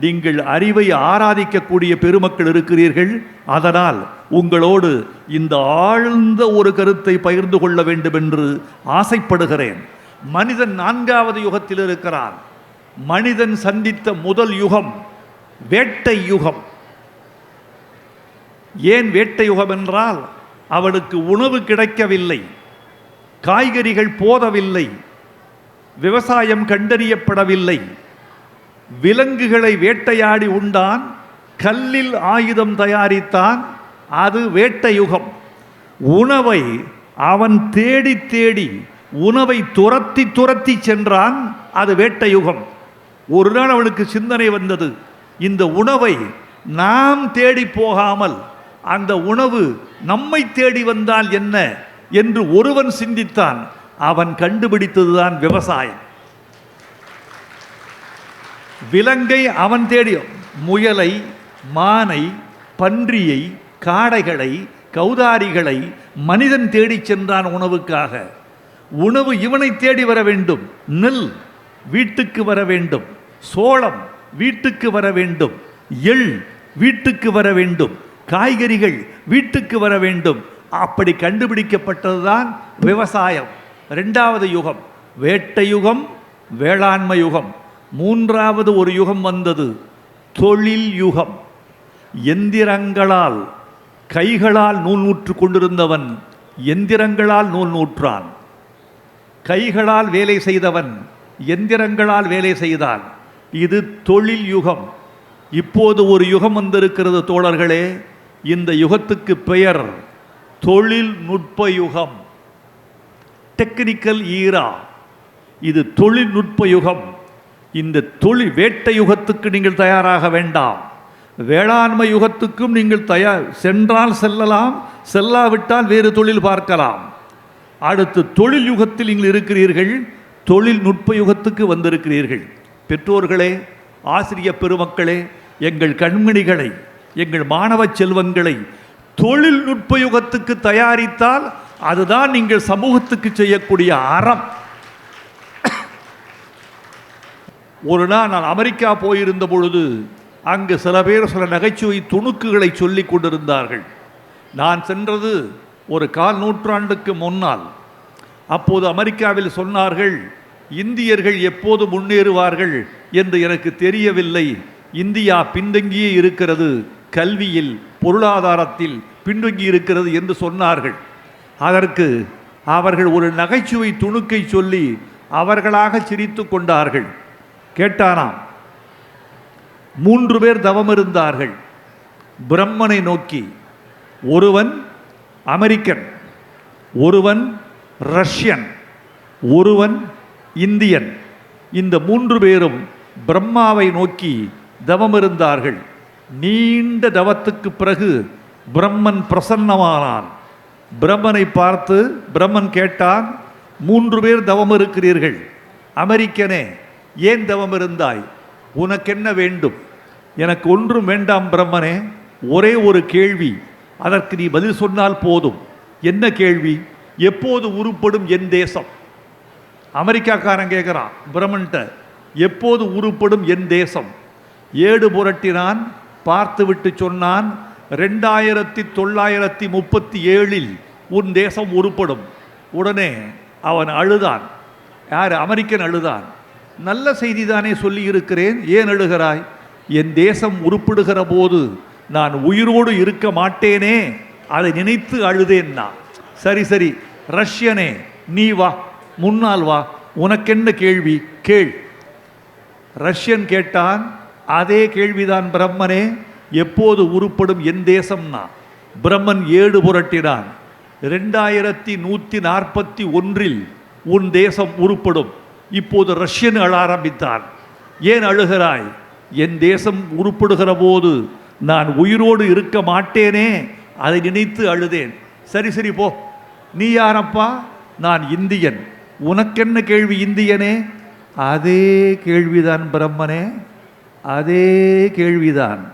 நீங்கள் அறிவை ஆராதிக்கக்கூடிய பெருமக்கள் இருக்கிறீர்கள். அதனால் உங்களோடு இந்த ஆழ்ந்த ஒரு கருத்தை பகிர்ந்து கொள்ள வேண்டும் என்று ஆசைப்படுகிறேன். மனிதன் நான்காவது யுகத்தில் இருக்கிறான். மனிதன் சந்தித்த முதல் யுகம் வேட்டை யுகம். ஏன் வேட்டை யுகம் என்றால் அவனுக்கு உணவு கிடைக்கவில்லை காய்கறிகள் போதவில்லை விவசாயம் கண்டறியப்படவில்லை விலங்குகளை வேட்டையாடி உண்டான் கல்லில் ஆயுதம் தயாரித்தான் அது வேட்டையுகம். உணவை அவன் தேடி தேடி உணவை துரத்தி துரத்தி சென்றான் அது வேட்டை யுகம் ஒரு நாள் அவனுக்கு சிந்தனை வந்தது இந்த உணவை நாம் தேடி போகாமல் அந்த உணவு நம்மை தேடி வந்தால் என்ன என்று ஒருவன் சிந்தித்தான். அவன் கண்டுபிடித்ததுதான் விவசாயம். விலங்கை அவன் தேடி முயலை மானை பன்றியை காடைகளை கௌதாரிகளை மனிதன் தேடிச் சென்றான் உணவுக்காக. உணவு இவனை தேடி வர வேண்டும். நெல் வீட்டுக்கு வர வேண்டும். சோளம் வீட்டுக்கு வர வேண்டும். எள் வீட்டுக்கு வர வேண்டும். காய்கறிகள் வீட்டுக்கு வர வேண்டும். அப்படி கண்டுபிடிக்கப்பட்டதுதான் விவசாயம். ரெண்டாவது யுகம் வேட்டை யுகம் வேளாண்மை யுகம். மூன்றாவது ஒரு யுகம் வந்தது. தொழில் யுகம். எந்திரங்களால் கைகளால் நூல் நூற்று கொண்டிருந்தவன் எந்திரங்களால் நூல் நூற்றான். கைகளால் வேலை செய்தவன் எந்திரங்களால் வேலை செய்தான். இது தொழில் யுகம். இப்போது ஒரு யுகம் வந்திருக்கிறது தோழர்களே. இந்த யுகத்துக்கு பெயர் தொழில்நுட்ப யுகம். டெக்னிக்கல் ஈரா இது தொழில்நுட்ப யுகம். இந்த தொழில் வேட்டை யுகத்துக்கு நீங்கள் தயாராக வேண்டாம். வேளாண்மை யுகத்துக்கும் நீங்கள் தயார் சென்றால் செல்லலாம் செல்லாவிட்டால் வேறு தொழில் பார்க்கலாம். அடுத்து தொழில் யுகத்தில் நீங்கள் இருக்கிறீர்கள் தொழில்நுட்ப யுகத்துக்கு வந்திருக்கிறீர்கள். பெற்றோர்களே ஆசிரிய பெருமக்களே எங்கள் கண்மணிகளை எங்கள் மாணவ செல்வங்களை தொழில்நுட்ப யுகத்துக்கு தயாரித்தால் அதுதான் நீங்கள் சமூகத்துக்கு செய்யக்கூடிய அறம். ஒரு நாள் நான் அமெரிக்கா போயிருந்த பொழுது அங்கு சில பேர் சில நகைச்சுவை துணுக்குகளை சொல்லி கொண்டிருந்தார்கள். நான் சென்றது ஒரு கால் நூற்றாண்டுக்கு முன்னால். அப்போது அமெரிக்காவில் சொன்னார்கள் இந்தியர்கள் எப்போது முன்னேறுவார்கள் என்று எனக்கு தெரியவில்லை. இந்தியா பின்தங்கியே இருக்கிறது கல்வியில் பொருளாதாரத்தில் பின்தங்கி இருக்கிறது என்று சொன்னார்கள். அதற்கு அவர்கள் ஒரு நகைச்சுவை துணுக்கை சொல்லி அவர்களாக சிரித்து கொண்டார்கள். கேட்டானாம் மூன்று பேர் தவம் இருந்தார்கள். பிரம்மனை நோக்கி ஒருவன் அமெரிக்கன் ஒருவன் ரஷ்யன் ஒருவன் இந்தியன். இந்த மூன்று பேரும் பிரம்மாவை நோக்கி தவம் இருந்தார்கள். நீண்ட தவத்துக்கு பிறகு பிரம்மன் பிரசன்னமானான். பிரம்மனை பார்த்து பிரம்மன் கேட்டான் மூன்று பேர் தவம் இருக்கிறீர்கள். அமெரிக்கனே ஏன் தவம் இருந்தாய்? உனக்கென்ன வேண்டும்? எனக்கு ஒன்றும் வேண்டாம் பிரம்மனே. ஒரே ஒரு கேள்வி. அதற்கு நீ பதில் சொன்னால் போதும். என்ன கேள்வி? எப்போது உருப்படும் என் தேசம்? அமெரிக்காக்காரன் கேட்குறான் பிரம்மன்ட்ட எப்போது உருப்படும் என் தேசம்? ஏடு புரட்டினான் பார்த்துவிட்டு சொன்னான் ரெண்டாயிரத்தி தொள்ளாயிரத்தி முப்பத்தி ஏழில் உன் தேசம் உருப்படும். உடனே அவன் அழுதான். யார்? அமெரிக்கன் அழுதான். நல்ல செய்தி தானே சொல்லியிருக்கிறேன். ஏன் அழுகிறாய் என் தேசம் உருப்பிடுகிற போது நான் உயிரோடு இருக்க மாட்டேனே. அதை நினைத்து அழுதேன் நான். சரி சரி. ரஷ்யனே நீ வா. முன்னால் வா. உனக்கென்ன கேள்வி? கேள். ரஷ்யன் கேட்டான் அதே கேள்விதான் பிரம்மனே. எப்போது உருப்படும் என் தேசம்னா பிரம்மன் ஏடு புரட்டினான். ரெண்டாயிரத்தி நூற்றி நாற்பத்தி ஒன்றில் உன் தேசம் உருப்படும். இப்போது ரஷ்யன் அழ ஆரம்பித்தான். ஏன் அழுகிறாய்? என் தேசம் உருப்படுகிற போது நான் உயிரோடு இருக்க மாட்டேனே அதை நினைத்து அழுதேன். சரி சரி போ. நீ யாரப்பா? நான் இந்தியன். உனக்கென்ன கேள்வி இந்தியனே? அதே கேள்விதான் பிரம்மனே. அதே கேள்விதான்.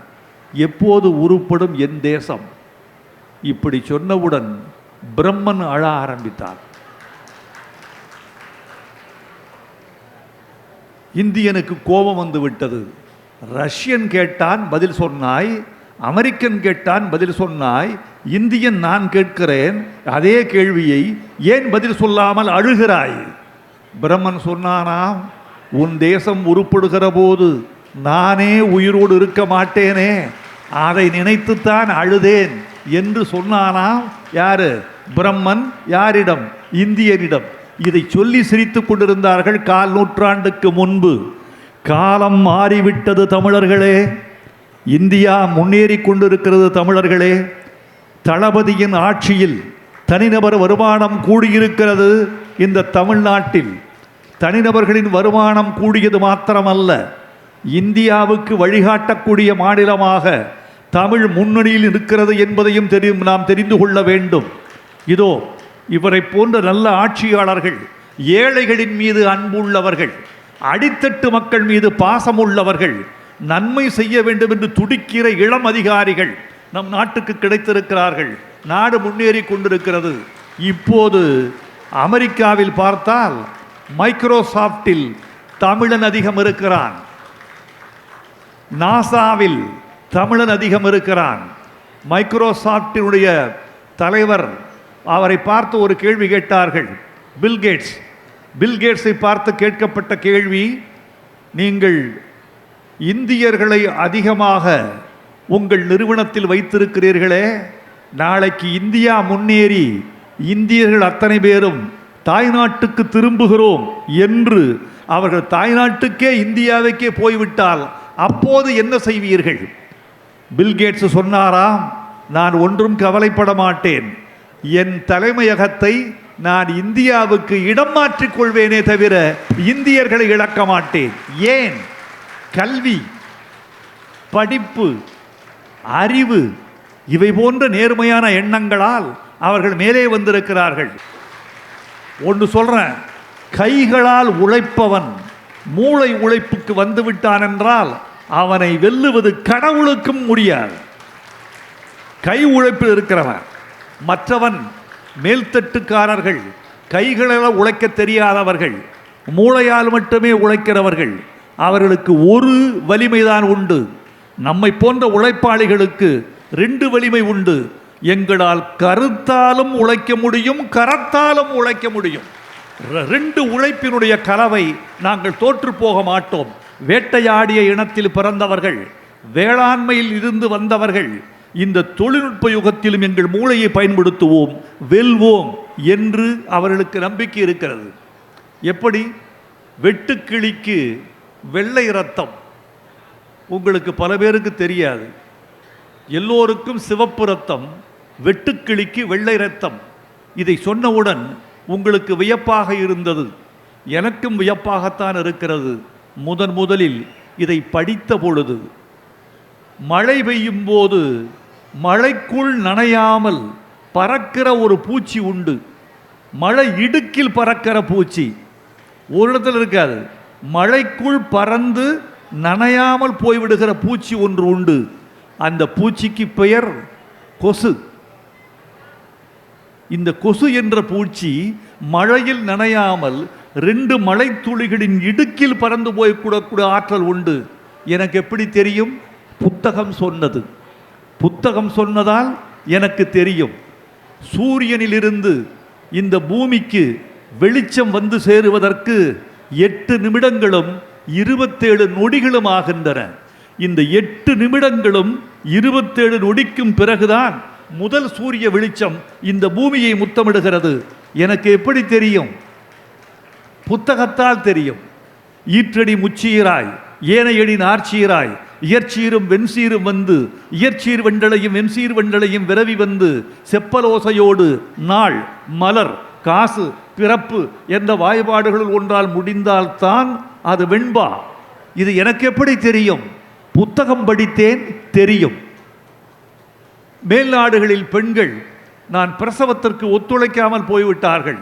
எப்போது உருப்படும் என் தேசம்? இப்படி சொன்னவுடன் பிரம்மன் அழ ஆரம்பித்தான். இந்தியனுக்கு கோபம் வந்து விட்டது. ரஷ்யன் கேட்டான் பதில் சொன்னாய். அமெரிக்கன் கேட்டான் பதில் சொன்னாய். இந்தியன் நான் கேட்கிறேன் அதே கேள்வியை ஏன் பதில் சொல்லாமல் அழுகிறாய்? பிரம்மன் சொன்னானாம் உன் தேசம் உருப்படுகிற போது நானே உயிரோடு இருக்க மாட்டேனே. அதை நினைத்துத்தான் அழுதேன். என்று சொன்னானாம். யாரு? பிரம்மன் யாரிடம்? இந்தியனிடம். இதை சொல்லி சிரித்துக் கொண்டிருந்தார்கள் கால் நூற்றாண்டுக்கு முன்பு. காலம் மாறிவிட்டது தமிழர்களே. இந்தியா முன்னேறி கொண்டிருக்கிறது தமிழர்களே. தளபதியின் ஆட்சியில் தனிநபர் வருமானம் கூடியிருக்கிறது இந்த தமிழ்நாட்டில். தனிநபர்களின் வருமானம் கூடியது மாத்திரமல்ல. இந்தியாவுக்கு வழிகாட்டக்கூடிய மாநிலமாக தமிழ் முன்னணியில் இருக்கிறது என்பதையும் தெரியும் நாம் தெரிந்து கொள்ள வேண்டும். இதோ இவரை போன்ற நல்ல ஆட்சியாளர்கள் ஏழைகளின் மீது அன்புள்ளவர்கள் அடித்தட்டு மக்கள் மீது பாசமுள்ளவர்கள் நன்மை செய்ய வேண்டும் என்று துடிக்கிற இளம் அதிகாரிகள் நம் நாட்டுக்கு கிடைத்திருக்கிறார்கள். நாடு முன்னேறி கொண்டிருக்கிறது. இப்போது அமெரிக்காவில் பார்த்தால் மைக்ரோசாஃப்டில் தமிழன் அதிகம் இருக்கிறான். நாசாவில் தமிழன் அதிகம் இருக்கிறான். மைக்ரோசாஃப்டினுடைய தலைவர் அவரை பார்த்து ஒரு கேள்வி கேட்டார்கள். பில்கேட்ஸ் பில்கேட்ஸை பார்த்து கேட்கப்பட்ட கேள்வி நீங்கள் இந்தியர்களை அதிகமாக உங்கள் நிறுவனத்தில் வைத்திருக்கிறீர்களே? நாளைக்கு இந்தியா முன்னேறி இந்தியர்கள் அத்தனை பேரும் தாய்நாட்டுக்கு திரும்புகிறோம் என்று அவர்கள் தாய்நாட்டுக்கே இந்தியாவுக்கே போய்விட்டால் அப்போது என்ன செய்வீர்கள்? பில்கேட்ஸ் சொன்னாராம் நான் ஒன்றும் கவலைப்பட மாட்டேன். என் தலைமையகத்தை நான் இந்தியாவுக்கு இடம் மாற்றிக் கொள்வேனே தவிர இந்தியர்களை இழக்க மாட்டேன். ஏன்? கல்வி படிப்பு அறிவு இவை போன்ற நேர்மையான எண்ணங்களால் அவர்கள் மேலே வந்திருக்கிறார்கள். ஒன்று சொல்கிறேன் கைகளால் உழைப்பவன் மூளை உழைப்புக்கு வந்துவிட்டான் என்றால் அவனை வெல்லுவது கடவுளுக்கும் முடியாது. கை உழைப்பில் இருக்கிறவன் மற்றவன் மேல்தட்டுக்காரர்கள் கைகளால் உழைக்க தெரியாதவர்கள் மூளையால் மட்டுமே உழைக்கிறவர்கள் அவர்களுக்கு ஒரு வலிமைதான் உண்டு. நம்மை போன்ற உழைப்பாளிகளுக்கு ரெண்டு வலிமை உண்டு. எங்களால் கருத்தாலும் உழைக்க முடியும் கரத்தாலும் உழைக்க முடியும். ரெண்டு உழைப்பினுடைய கலவை நாங்கள் தோற்று போக மாட்டோம். வேட்டையாடிய இனத்தில் பிறந்தவர்கள் வேளாண்மையில் இருந்து வந்தவர்கள் இந்த தொழில்நுட்ப யுகத்திலும் எங்கள் மூளையை பயன்படுத்துவோம் வெல்வோம் என்று அவர்களுக்கு நம்பிக்கை இருக்கிறது. எப்படி? வெட்டுக்கிளிக்கு வெள்ளை ரத்தம் உங்களுக்கு பல பேருக்கு தெரியாது. எல்லோருக்கும் சிவப்பு ரத்தம் வெட்டுக்கிளிக்கு வெள்ளை ரத்தம் இதை சொன்னவுடன் உங்களுக்கு வியப்பாக இருந்தது. எனக்கும் வியப்பாகத்தான் இருக்கிறது. முதன் முதலில் இதை படித்த பொழுது மழை பெய்யும் போது மழைக்குள் நனையாமல் பறக்கிற ஒரு பூச்சி உண்டு. மழை இடுக்கில் பறக்கிற பூச்சி. ஒரு இடத்துல இருக்காது. மழைக்குள் பறந்து நனையாமல் போய்விடுகிற பூச்சி ஒன்று உண்டு. அந்த பூச்சிக்கு பெயர் கொசு. இந்த கொசு என்ற பூச்சி மழையில் நனையாமல் ரெண்டு மழைத்துளிகளின் இடுக்கில் பறந்து போய்கூடக்கூடிய ஆற்றல் உண்டு. எனக்கு எப்படி தெரியும்? புத்தகம் சொன்னது. புத்தகம் சொன்னதால் எனக்கு தெரியும். சூரியனிலிருந்து இந்த பூமிக்கு வெளிச்சம் வந்து சேருவதற்கு எட்டு நிமிடங்களும் இருபத்தேழு நொடிகளும் ஆகின்றன. இந்த எட்டு நிமிடங்களும் இருபத்தேழு நொடிக்கும் பிறகுதான் முதல் சூரிய வெளிச்சம் இந்த பூமியை முத்தமிடுகிறது. எனக்கு எப்படி தெரியும்? புத்தகத்தால் தெரியும். ஈற்றடி முச்சீராய் ஏனையடி நார்ச்சீராய் இயற்சீரும் வெண்சீரும் வந்து இயற்சீர் வெண்டலையும் வெண்சீர் வெண்டலையும் விரவி வந்து செப்பலோசையோடு நாள் மலர் காசு பிறப்பு என்ற வாய்பாடுகளில் ஒன்றால் முடிந்தால்தான் அது வெண்பா. இது எனக்கு எப்படி தெரியும்? புத்தகம் படித்தேன் தெரியும். மேல்நாடுகளில் பெண்கள் நான் பிரசவத்திற்கு ஒத்துழைக்காமல் போய்விட்டார்கள்.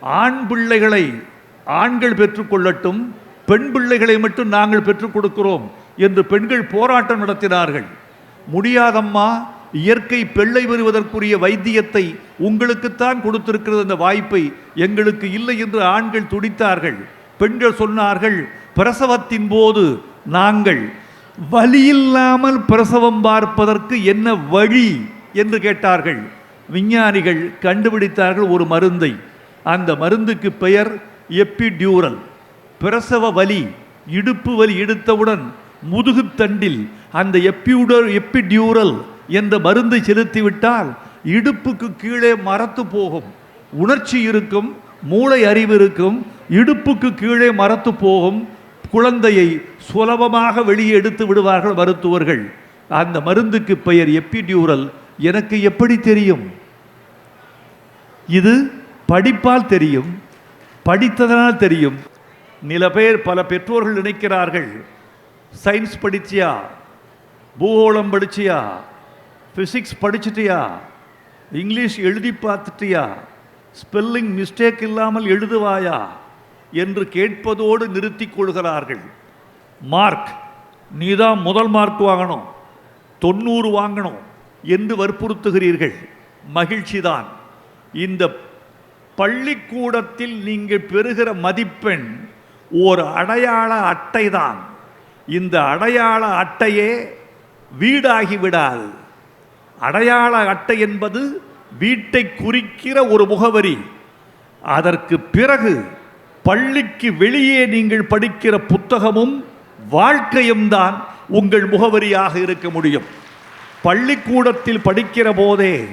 ஆண் பிள்ளைகளை ஆண்கள் பெற்றுக்கொள்ளட்டும் பெண் பிள்ளைகளை மட்டும் நாங்கள் பெற்றுக் கொடுக்கிறோம். என்று பெண்கள் போராட்டம் நடத்தினார்கள். முடியாதம்மா இயற்கை பெள்ளை பெறுவதற்குரிய வைத்தியத்தை உங்களுக்குத்தான் கொடுத்திருக்கிறது அந்த வாய்ப்பை எங்களுக்கு இல்லை என்று ஆண்கள் துடித்தார்கள். பெண்கள் சொன்னார்கள் பிரசவத்தின் போது நாங்கள் வலி இல்லாமல் பிரசவம் பார்ப்பதற்கு என்ன வழி? என்று கேட்டார்கள். விஞ்ஞானிகள் கண்டுபிடித்தார்கள் ஒரு மருந்தை. அந்த மருந்துக்கு பெயர் எப்பிடியூரல் பிரசவ வலி இடுப்பு வலி எடுத்தவுடன் முதுகுத்தண்டில் அந்த எப்பியூடர் எப்பிடியூரல் என்ற மருந்தை செலுத்திவிட்டால் இடுப்புக்கு கீழே மரத்து போகும். உணர்ச்சி இருக்கும் மூளை அறிவு இருக்கும் இடுப்புக்கு கீழே மரத்து போகும் குழந்தையை சுலபமாக வெளியே எடுத்து விடுவார்கள் மருத்துவர்கள். அந்த மருந்துக்கு பெயர் எப்பிடியூரல். எனக்கு எப்படி தெரியும்? இது படிப்பால் தெரியும் படித்ததனால் தெரியும். நில பேர் பல பெற்றோர்கள் நினைக்கிறார்கள். சயின்ஸ் படிச்சியா? பூகோளம் படிச்சியா? ஃபிசிக்ஸ் படிச்சிட்டியா? இங்கிலீஷ் எழுதி பார்த்துட்டியா? ஸ்பெல்லிங் மிஸ்டேக் இல்லாமல் எழுதுவாயா? என்று கேட்பதோடு நிறுத்திக் கொள்கிறார்கள். மார்க் நீ தான் முதல் மார்க் வாங்கணும். தொண்ணூறு வாங்கணும் என்று வற்புறுத்துகிறீர்கள். மகிழ்ச்சிதான். இந்த பள்ளிக்கூடத்தில் நீங்கள் பெறுகிற மதிப்பெண் ஒரு அடையாள அட்டைதான். இந்த அடையாள அட்டையே வீடாகி விடாது. அடையாள அட்டை என்பது வீட்டை குறிக்கிற ஒரு முகவரி. அதற்கு பிறகு பள்ளிக்கு வெளியே நீங்கள் படிக்கிற புத்தகமும் வாழ்க்கையும் தான் உங்கள் முகவரியாக இருக்க முடியும். பள்ளிக்கூடத்தில் படிக்கிற போதே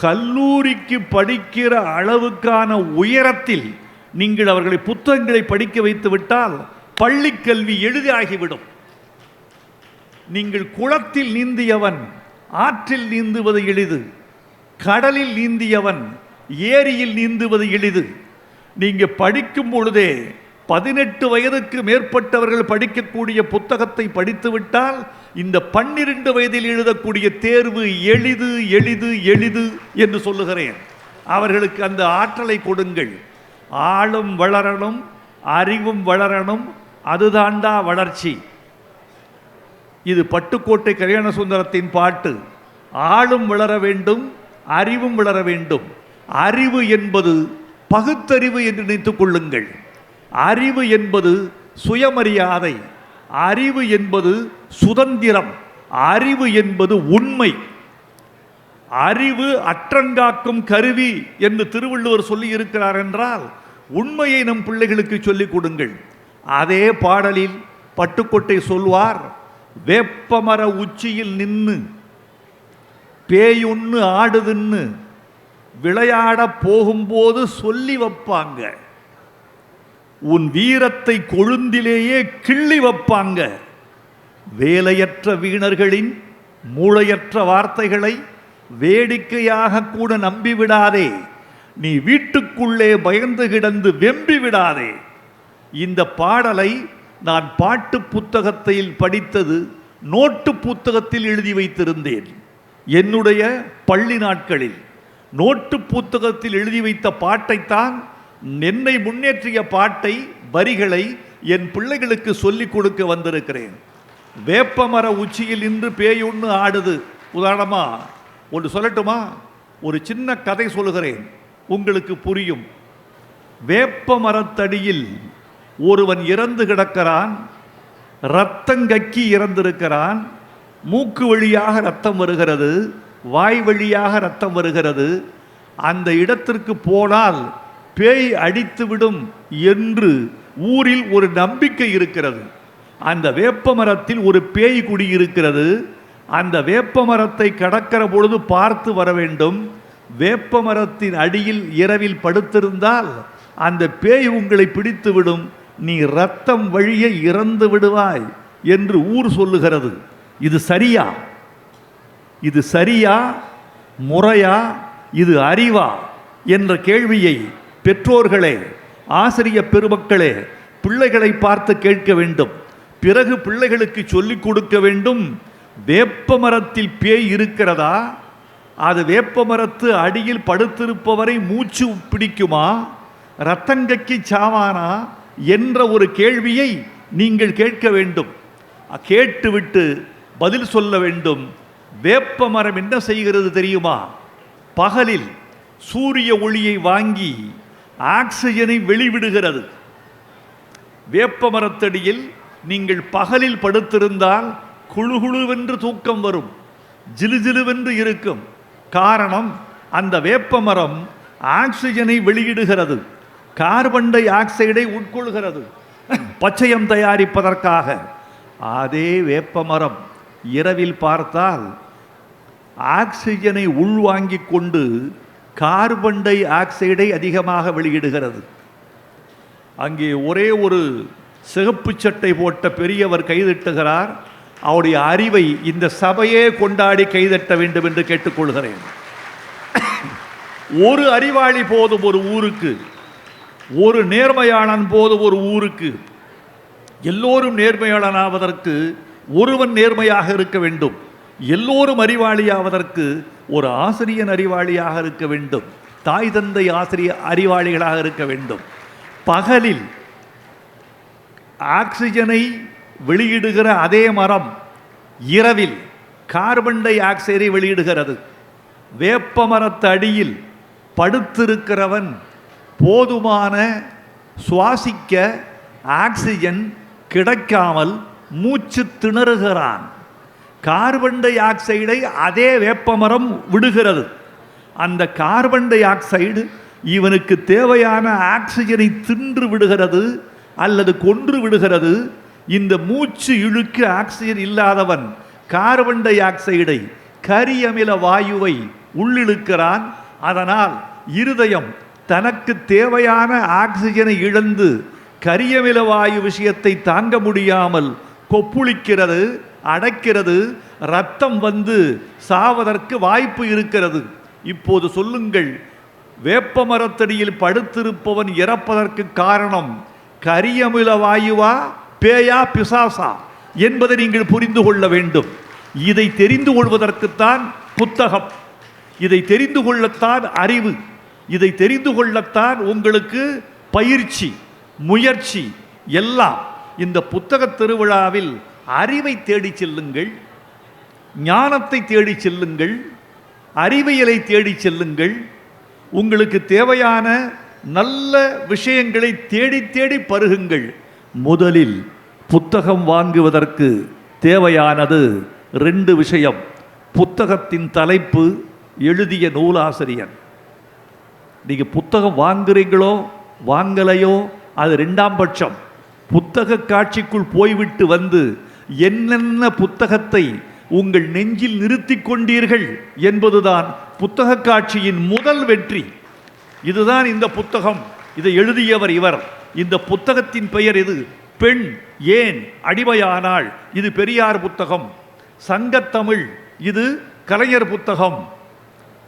கல்லூரிக்கு படிக்கிற அளவுக்கான உயரத்தில் நீங்கள் அவர்களை புத்தகங்களை படிக்க வைத்து விட்டால் பள்ளிக் கல்வி எளிதாகிவிடும். நீங்கள் குளத்தில் நீந்தியவன் ஆற்றில் நீந்துவது எளிது. கடலில் நீந்தியவன் ஏரியில் நீந்துவது எளிது. நீங்கள் படிக்கும் பொழுதே பதினெட்டு வயதுக்கு மேற்பட்டவர்கள் படிக்கக்கூடிய புத்தகத்தை படித்துவிட்டால் இந்த பன்னிரண்டு வயதில் எழுதக்கூடிய தேர்வு எளிது எளிது எளிது என்று சொல்லுகிறேன். அவர்களுக்கு அந்த ஆற்றலை கொடுங்கள். ஆளும் வளரணும் அறிவும் வளரணும் அதுதாண்டா வளர்ச்சி. இது பட்டுக்கோட்டை கல்யாண சுந்தரத்தின் பாட்டு. ஆளும் வளர வேண்டும் அறிவும் வளர வேண்டும். அறிவு என்பது பகுத்தறிவு என்று நினைத்துக் கொள்ளுங்கள். அறிவு என்பது சுயமரியாதை. அறிவு என்பது சுதந்திரம். அறிவு என்பது உண்மை. அறிவு அற்றங்காக்கும் கருவி என்று திருவள்ளுவர் சொல்லி இருக்கிறார் என்றால் உண்மையை நம் பிள்ளைகளுக்கு சொல்லிக் கொடுங்கள். அதே பாடலில் பட்டுக்கொட்டை சொல்வார் வேப்பமர உச்சியில் நின்று பேயுன்னு ஆடுதுன்னு விளையாட போகும்போது சொல்லி வைப்பாங்க. உன் வீரத்தை கொழுந்திலேயே கிள்ளி வைப்பாங்க. வேலையற்ற வீணர்களின் மூளையற்ற வார்த்தைகளை வேடிக்கையாக கூட நம்பிவிடாதே. நீ வீட்டுக்குள்ளே பயந்து கிடந்து வெம்பி விடாதே. இந்த பாடலை நான் பாட்டு புத்தகத்தில் படித்தது நோட்டு புத்தகத்தில் எழுதி வைத்திருந்தேன். என்னுடைய பள்ளி நாட்களில் நோட்டு புத்தகத்தில் எழுதி வைத்த பாட்டைத்தான் என்னை முன்னேற்றிய பாட்டை வரிகளை என் பிள்ளைகளுக்கு சொல்லிக் கொடுக்க வந்திருக்கிறேன். வேப்பமர உச்சியில் நின்று பேயொன்று ஆடுது. உதாரணமா ஒன்று சொல்லட்டுமா? ஒரு சின்ன கதை சொல்லுகிறேன். உங்களுக்கு புரியும். வேப்ப மரத்தடியில் ஒருவன் இறந்து கிடக்கிறான் ரத்தங்கக்கி இறந்திருக்கிறான் மூக்கு வழியாக ரத்தம் வருகிறது வாய் வழியாக ரத்தம் வருகிறது அந்த இடத்திற்கு போனால் பேய் அடித்துவிடும் என்று ஊரில் ஒரு நம்பிக்கை இருக்கிறது. அந்த வேப்ப மரத்தில் ஒரு பேய் குடியிருக்கிறது அந்த வேப்ப மரத்தை கடக்கிற பொழுது பார்த்து வர வேண்டும். வேப்ப மரத்தின் அடியில் இரவில் படுத்திருந்தால் அந்த பேய் உங்களை பிடித்துவிடும். நீ ரத்தம் வழியை இறந்து விடுவாய் என்று ஊர் சொல்லுகிறது. இது சரியா? இது சரியா? முறையா? இது அறிவா? என்ற கேள்வியை பெற்றோர்களே ஆசிரிய பெருமக்களே பிள்ளைகளை பார்த்து கேட்க வேண்டும். பிறகு பிள்ளைகளுக்கு சொல்லிக் கொடுக்க வேண்டும். வேப்ப மரத்தில் பேய் இருக்கிறதா? அது வேப்ப மரத்து அடியில் படுத்திருப்பவரை மூச்சு பிடிக்குமா? ரத்தங்கக்கி சாவானா? என்ற ஒரு கேள்வியை நீங்கள் கேட்க வேண்டும். கேட்டுவிட்டு பதில் சொல்ல வேண்டும். வேப்ப மரம் என்ன செய்கிறது தெரியுமா? பகலில் சூரிய ஒளியை வாங்கி ஆக்சிஜனை வெளிவிடுகிறது. வேப்ப மரத்தடியில் நீங்கள் பகலில் படுத்திருந்தால் குழுகுழுவென்று தூக்கம் வரும். ஜிலுஜிலுவென்று இருக்கும். காரணம் அந்த வேப்பமரம் ஆக்சிஜனை வெளியிடுகிறது. கார்பன் டை ஆக்சைடை உட்கொள்கிறது. பச்சையம் தயாரிப்பதற்காக. அதே வேப்பமரம் இரவில் பார்த்தால் ஆக்சிஜனை உள்வாங்கிக் கொண்டு கார்பன் டை ஆக்சைடை அதிகமாக வெளியிடுகிறது. அங்கே ஒரே ஒரு சிகப்பு சட்டை போட்ட பெரியவர் கைதிட்டுகிறார். அவருடைய அறிவை இந்த சபையே கொண்டாடி கைதட்ட வேண்டும் என்று கேட்டுக்கொள்கிறேன். ஒரு அறிவாளி போதும் ஒரு ஊருக்கு. ஒரு நேர்மையாளன் போது ஒரு ஊருக்கு. எல்லோரும் நேர்மையாளனாவதற்கு ஒருவன் நேர்மையாக இருக்க வேண்டும். எல்லோரும் அறிவாளியாவதற்கு ஒரு ஆசிரியன் அறிவாளியாக இருக்க வேண்டும். தாய் தந்தை ஆசிரிய அறிவாளிகளாக இருக்க வேண்டும். பகலில் ஆக்சிஜனை வெளியிடுகிற அதே மரம் இரவில் கார்பன் டை ஆக்சைடை வெளியிடுகிறது. வேப்ப மரத்தடியில் படுத்திருக்கிறவன் போதுமான சுவாசிக்க ஆக்சிஜன் கிடைக்காமல் மூச்சு திணறுகிறான். கார்பன் டை ஆக்சைடை அதே வேப்பமரம் விடுகிறது. அந்த கார்பன் டை ஆக்சைடு இவனுக்கு தேவையான ஆக்சிஜனை தின்று விடுகிறது அல்லது கொன்று விடுகிறது. இந்த மூச்சு இழுக்கு ஆக்சிஜன் இல்லாதவன் கார்பன் டை ஆக்சைடை கரியமில வாயுவை உள்ளிழுக்கிறான். அதனால் இருதயம் தனக்கு தேவையான ஆக்சிஜனை இழந்து கரியமில வாயு விஷயத்தை தாங்க முடியாமல் கொப்புளிக்கிறது அடைக்கிறது ரத்தம் வந்து சாவதற்கு வாய்ப்பு இருக்கிறது. இப்போது சொல்லுங்கள் வேப்ப மரத்தடியில் படுத்திருப்பவன் இறப்பதற்கு காரணம் கரியமில வாயுவா பேயா பிசாசா என்பதை நீங்கள் புரிந்து கொள்ள வேண்டும். இதை தெரிந்து கொள்வதற்குத்தான் புத்தகம். இதை தெரிந்து கொள்ளத்தான் அறிவு. இதை தெரிந்து கொள்ளத்தான் உங்களுக்கு பயிற்சி முயற்சி எல்லாம் இந்த புத்தக திருவிழாவில் அறிவை தேடி செல்லுங்கள் ஞானத்தை தேடி செல்லுங்கள் அறிவியலை தேடிச் செல்லுங்கள். உங்களுக்கு தேவையான நல்ல விஷயங்களை தேடி தேடி பருகுங்கள். முதலில் புத்தகம் வாங்குவதற்கு தேவையானது ரெண்டு விஷயம். புத்தகத்தின் தலைப்பு எழுதிய நூலாசிரியர் நீங்கள் புத்தகம் வாங்குறீங்களோ வாங்கலையோ அது ரெண்டாம் பட்சம். புத்தக காட்சிக்குள் போய்விட்டு வந்து என்னென்ன புத்தகத்தை உங்கள் நெஞ்சில் நிறுத்திக் கொண்டீர்கள் என்பதுதான் புத்தக காட்சியின் முதல் வெற்றி. இதுதான் இந்த புத்தகம். இதை எழுதியவர் இவர். இந்த புத்தகத்தின் பெயர் இது. பெண் ஏன் அடிமையானாள். இது பெரியார் புத்தகம். சங்கத்தமிழ் இது கலைஞர் புத்தகம்.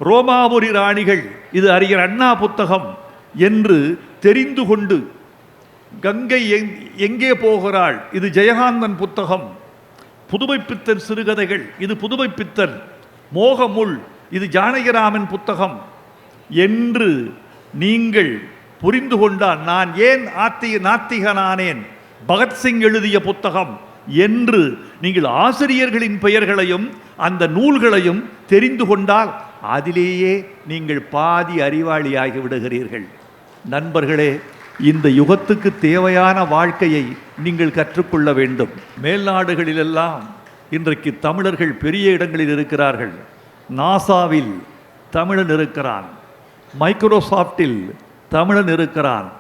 ரோமாபுரி ராணிகள் இது அறிஞர் அண்ணா புத்தகம் என்று தெரிந்து கொண்டு கங்கை எங்- எங்கே போகிறாள்? இது ஜெயகாந்தன் புத்தகம். புதுமை பித்தன் சிறுகதைகள் இது புதுமை பித்தன். மோகமுள் இது ஜானகிராமன் புத்தகம். என்று நீங்கள் புரிந்து கொண்டால் நான் ஏன் ஆத்திய நாத்திகனானேன்? பகத்சிங் எழுதிய புத்தகம் என்று நீங்கள் ஆசிரியர்களின் பெயர்களையும் அந்த நூல்களையும் தெரிந்து கொண்டால் அதிலேயே நீங்கள் பாதி அறிவாளியாகி விடுகிறீர்கள். நண்பர்களே இந்த யுகத்துக்கு தேவையான வாழ்க்கையை நீங்கள் கற்றுக்கொள்ள வேண்டும். மேல்நாடுகளிலெல்லாம் இன்றைக்கு தமிழர்கள் பெரிய இடங்களில் இருக்கிறார்கள். நாசாவில் தமிழன் இருக்கிறான். மைக்ரோசாஃப்டில் தமிழன் இருக்கிறான்.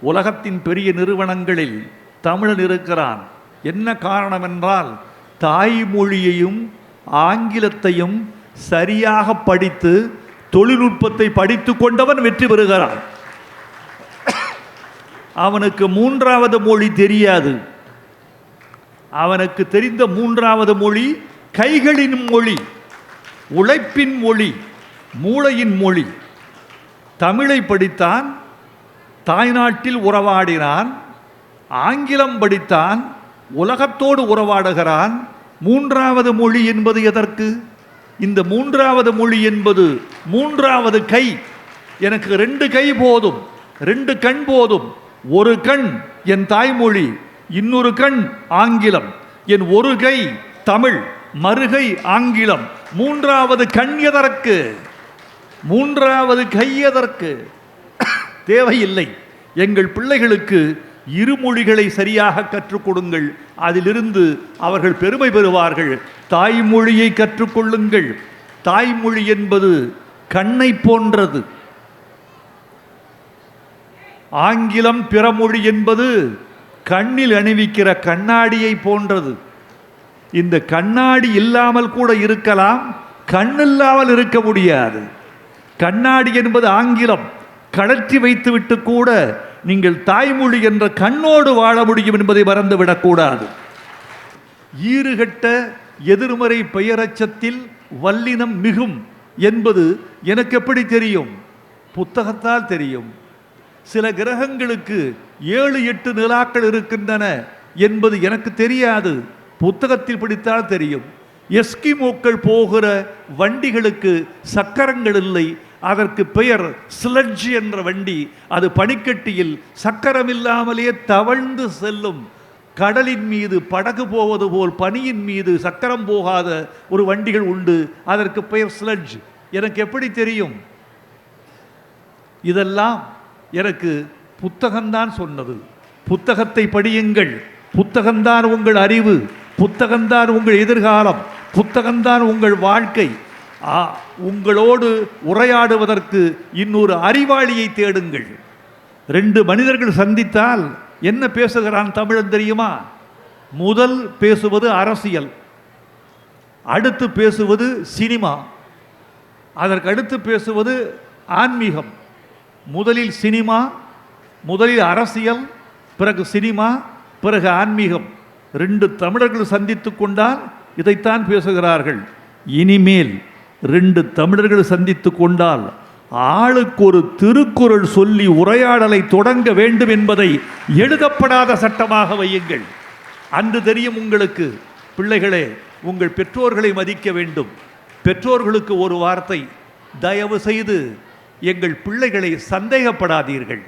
உலகத்தின் பெரிய நிறுவனங்களில் தமிழன் இருக்கிறான். என்ன காரணம் என்றால் தாய்மொழியையும் ஆங்கிலத்தையும் சரியாக படித்து தொழில்நுட்பத்தை படித்து கொண்டவன் வெற்றி பெறுகிறான். அவனுக்கு மூன்றாவது மொழி தெரியாது. அவனுக்கு தெரிந்த மூன்றாவது மொழி கைகளின் மொழி உழைப்பின் மொழி மூளையின் மொழி. தமிழை படித்தான் தாய்நாட்டில் உறவாடினான் ஆங்கிலம் படித்தான் உலகத்தோடு உறவாடுகிறான். மூன்றாவது மொழி என்பது எதற்கு? இந்த மூன்றாவது மொழி என்பது மூன்றாவது கை. எனக்கு ரெண்டு கை போதும் ரெண்டு கண் போதும். ஒரு கண் என் தாய்மொழி இன்னொரு கண் ஆங்கிலம். என் ஒரு கை தமிழ் மறுகை ஆங்கிலம். மூன்றாவது கண் எதற்கு? மூன்றாவது கை எதற்கு? தேவையில்லை. எங்கள் பிள்ளைகளுக்கு இருமொழிகளை சரியாக கற்றுக் கொடுங்கள். அதிலிருந்து அவர்கள் பெருமை பெறுவார்கள். தாய்மொழியை கற்றுக்கொள்ளுங்கள் தாய்மொழி என்பது கண்ணை போன்றது. ஆங்கிலம் பிறமொழி என்பது கண்ணில் அணிவிக்கிற கண்ணாடியை போன்றது. இந்த கண்ணாடி இல்லாமல் கூட இருக்கலாம் கண்ணில்லாமல் இருக்க முடியாது. கண்ணாடி என்பது ஆங்கிலம். கழற்றி வைத்துவிட்டு கூட நீங்கள் தாய்மொழி என்ற கண்ணோடு வாழ முடியும் என்பதை மறந்துவிடக்கூடாது ஈறுகட்ட எதிர்மறை பெயரச்சத்தில் வல்லினம் மிகும் என்பது எனக்கு எப்படி தெரியும்? புத்தகத்தால் தெரியும். சில கிரகங்களுக்கு ஏழு எட்டு நிலாக்கள் இருக்கின்றன என்பது எனக்கு தெரியாது. புத்தகத்தில் படித்தால் தெரியும். எஸ்கிமோக்கள் போகிற வண்டிகளுக்கு சக்கரங்கள் இல்லை. அதற்கு பெயர் ஸ்லட்ஜ் என்ற வண்டி. அது பனிக்கட்டியில் சக்கரம் இல்லாமலே தவழ்ந்து செல்லும். கடலின் மீது படகு போவது போல் பனியின் மீது சக்கரம் போகாத ஒரு வண்டிகள் உண்டு. அதற்கு பெயர் ஸ்லட்ஜ் எனக்கு எப்படி தெரியும்? இதெல்லாம் எனக்கு புத்தகம்தான் சொன்னது. புத்தகத்தை படியுங்கள். புத்தகம்தான் உங்கள் அறிவு. புத்தகம்தான் உங்கள் எதிர்காலம். புத்தகம்தான் உங்கள் வாழ்க்கை. உங்களோடு உரையாடுவதற்கு இன்னொரு அறிவாளியை தேடுங்கள். ரெண்டு மனிதர்கள் சந்தித்தால் என்ன பேசுகிறான் தமிழன் தெரியுமா? முதல் பேசுவது அரசியல். அடுத்து பேசுவது சினிமா. அதற்கு அடுத்து பேசுவது ஆன்மீகம். முதலில் சினிமா முதலில் அரசியல் பிறகு சினிமா பிறகு ஆன்மீகம். ரெண்டு தமிழர்கள் சந்தித்து கொண்டால் இதைத்தான் பேசுகிறார்கள். இனிமேல் ரெண்டு தமிழர்கள் சந்தித்து கொண்டால் ஆளுக்கு ஒரு திருக்குறள் சொல்லி உரையாடலை தொடங்க வேண்டும் என்பதை எழுதப்படாத சட்டமாக வையுங்கள். அன்று தெரியும் உங்களுக்கு பிள்ளைகளே உங்கள் பெற்றோர்களை மதிக்க வேண்டும். பெற்றோர்களுக்கு ஒரு வார்த்தை தயவு செய்து எங்கள் பிள்ளைகளை சந்தேகப்படாதீர்கள்.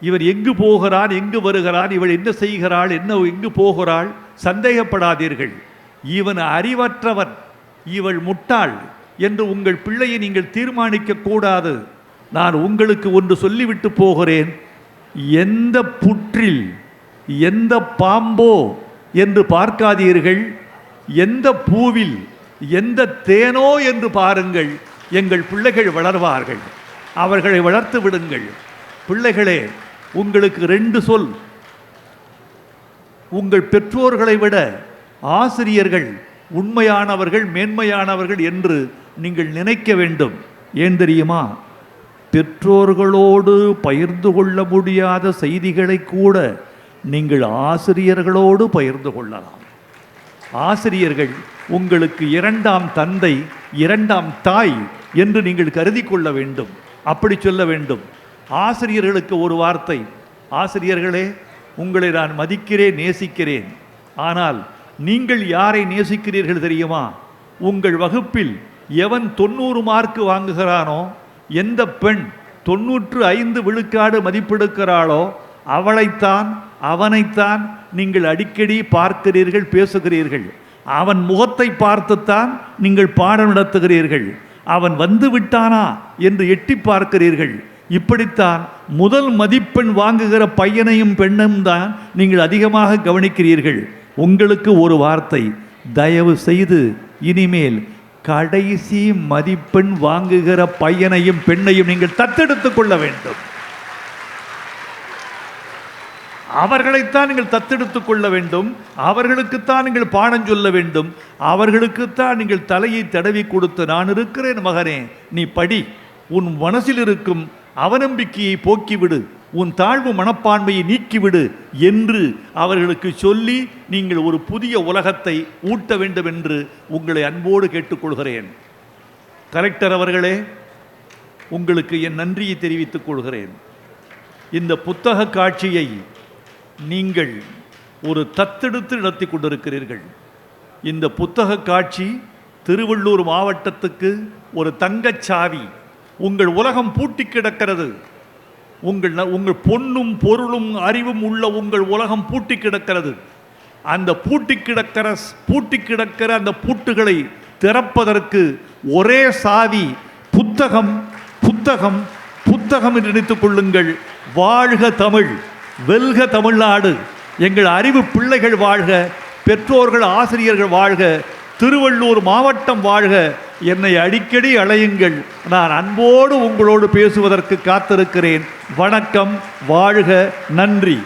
இவர் எங்கு போகிறான் எங்கு வருகிறான் இவள் என்ன செய்கிறாள் என்ன எங்கு போகிறாள் சந்தேகப்படாதீர்கள். இவன் அறிவற்றவன். இவள் முட்டாள் என்று உங்கள் பிள்ளையை நீங்கள் தீர்மானிக்க கூடாது. நான் உங்களுக்கு ஒன்று சொல்லிவிட்டு போகிறேன். எந்த புற்றில் எந்த பாம்போ என்று பார்க்காதீர்கள். எந்த பூவில் எந்த தேனோ என்று பாருங்கள். எங்கள் பிள்ளைகள் வளர்வார்கள். அவர்களை வளர்த்து விடுங்கள். பிள்ளைகளே உங்களுக்கு ரெண்டு சொல். உங்கள் பெற்றோர்களை விட ஆசிரியர்கள் உண்மையானவர்கள் மேன்மையானவர்கள் என்று நீங்கள் நினைக்க வேண்டும். ஏன் தெரியுமா? பெற்றோர்களோடு பகிர்ந்து கொள்ள முடியாத செய்திகளை கூட நீங்கள் ஆசிரியர்களோடு பகிர்ந்து கொள்ளலாம். ஆசிரியர்கள் உங்களுக்கு இரண்டாம் தந்தை இரண்டாம் தாய் என்று நீங்கள் கருதி கொள்ள வேண்டும். அப்படி சொல்ல வேண்டும். ஆசிரியர்களுக்கு ஒரு வார்த்தை. ஆசிரியர்களே உங்களை நான் மதிக்கிறேன் நேசிக்கிறேன். ஆனால் நீங்கள் யாரை நேசிக்கிறீர்கள் தெரியுமா? உங்கள் வகுப்பில் எவன் தொண்ணூறு மார்க் வாங்குகிறானோ எந்த பெண் தொண்ணூற்று ஐந்து விழுக்காடு மதிப்பெடுக்கிறாளோ அவளைத்தான் அவனைத்தான் நீங்கள் அடிக்கடி பார்க்கிறீர்கள் பேசுகிறீர்கள். அவன் முகத்தை பார்த்துத்தான் நீங்கள் பாடம் நடத்துகிறீர்கள். அவன் வந்து விட்டானா என்று எட்டி பார்க்கிறீர்கள். இப்படித்தான் முதல் மதிப்பெண் வாங்குகிற பையனையும் பெண்ணும் தான் நீங்கள் அதிகமாக கவனிக்கிறீர்கள். உங்களுக்கு ஒரு வார்த்தை தயவு செய்து இனிமேல் கடைசி மதிப்பெண் வாங்குகிற பையனையும் பெண்ணையும் நீங்கள் தத்தெடுத்துக் கொள்ள வேண்டும். அவர்களைத்தான் நீங்கள் தத்தெடுத்துக் கொள்ள வேண்டும். அவர்களுக்குத்தான் நீங்கள் பாடம் சொல்ல வேண்டும். அவர்களுக்குத்தான் நீங்கள் தலையை தடவி கொடுத்து நான் இருக்கிறேன் மகனே நீ படி. உன் மனசில் இருக்கும் அவநம்பிக்கையை போக்கிவிடு. உன் தாழ்வு மனப்பான்மையை நீக்கிவிடு என்று அவர்களுக்கு சொல்லி நீங்கள் ஒரு புதிய உலகத்தை ஊட்ட வேண்டும் என்று உங்களை அன்போடு கேட்டுக்கொள்கிறேன். கலெக்டர் அவர்களே உங்களுக்கு என் நன்றியை தெரிவித்துக் கொள்கிறேன். இந்த புத்தக காட்சியை நீங்கள் ஒரு தத்தெடுத்து நடத்தி கொண்டிருக்கிறீர்கள். இந்த புத்தக காட்சி திருவள்ளூர் மாவட்டத்துக்கு ஒரு தங்கச்சாவி உங்கள் உலகம் பூட்டி கிடக்கிறது. உங்கள் ந- உங்கள் பொன்னும் பொருளும் அறிவும் உள்ள உங்கள் உலகம் பூட்டி கிடக்கிறது. அந்த பூட்டி கிடக்கிற பூட்டி கிடக்கிற அந்த பூட்டுகளை திறப்பதற்கு ஒரே சாவி புத்தகம் புத்தகம் புத்தகம் என்று நினைத்துக் கொள்ளுங்கள். வாழ்க தமிழ் வெல்க தமிழ்நாடு. எங்கள் அறிவு பிள்ளைகள் வாழ்க பெற்றோர்கள் ஆசிரியர்கள் வாழ்க திருவள்ளூர் மாவட்டம் வாழ்க. என்னை அடிக்கடி அழையுங்கள் நான் அன்போடு உங்களோடு பேசுவதற்கு காத்திருக்கிறேன். வணக்கம் வாழ்க நன்றி.